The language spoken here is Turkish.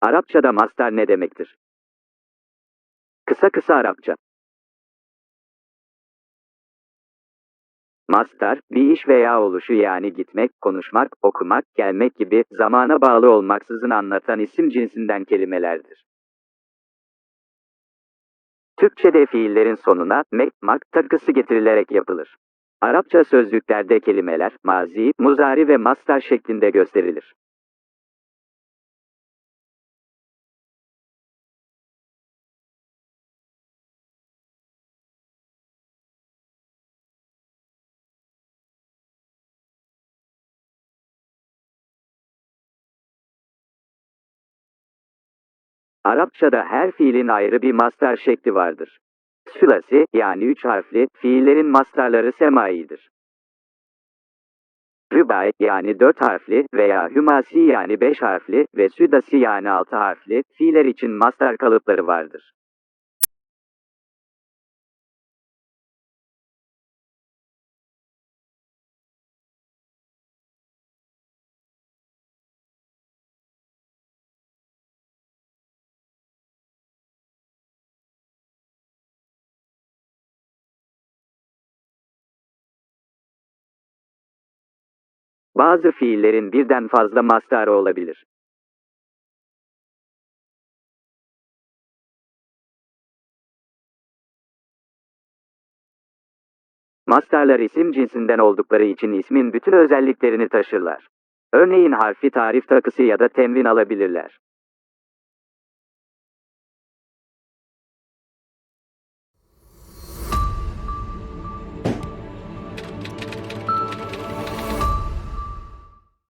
Arapçada mastar ne demektir? Kısa kısa Arapça. Mastar, bir iş veya oluşu yani gitmek, konuşmak, okumak, gelmek gibi zamana bağlı olmaksızın anlatan isim cinsinden kelimelerdir. Türkçede fiillerin sonuna mek, mak takısı getirilerek yapılır. Arapça sözlüklerde kelimeler mazi, muzari ve mastar şeklinde gösterilir. Arapçada her fiilin ayrı bir mastar şekli vardır. Sülasi yani üç harfli fiillerin mastarları semaidir. Rübai yani dört harfli veya hümasi yani beş harfli ve südasi yani altı harfli fiiller için mastar kalıpları vardır. Bazı fiillerin birden fazla mastarı olabilir. Mastarlar isim cinsinden oldukları için ismin bütün özelliklerini taşırlar. Örneğin harfi tarif takısı ya da tenvin alabilirler.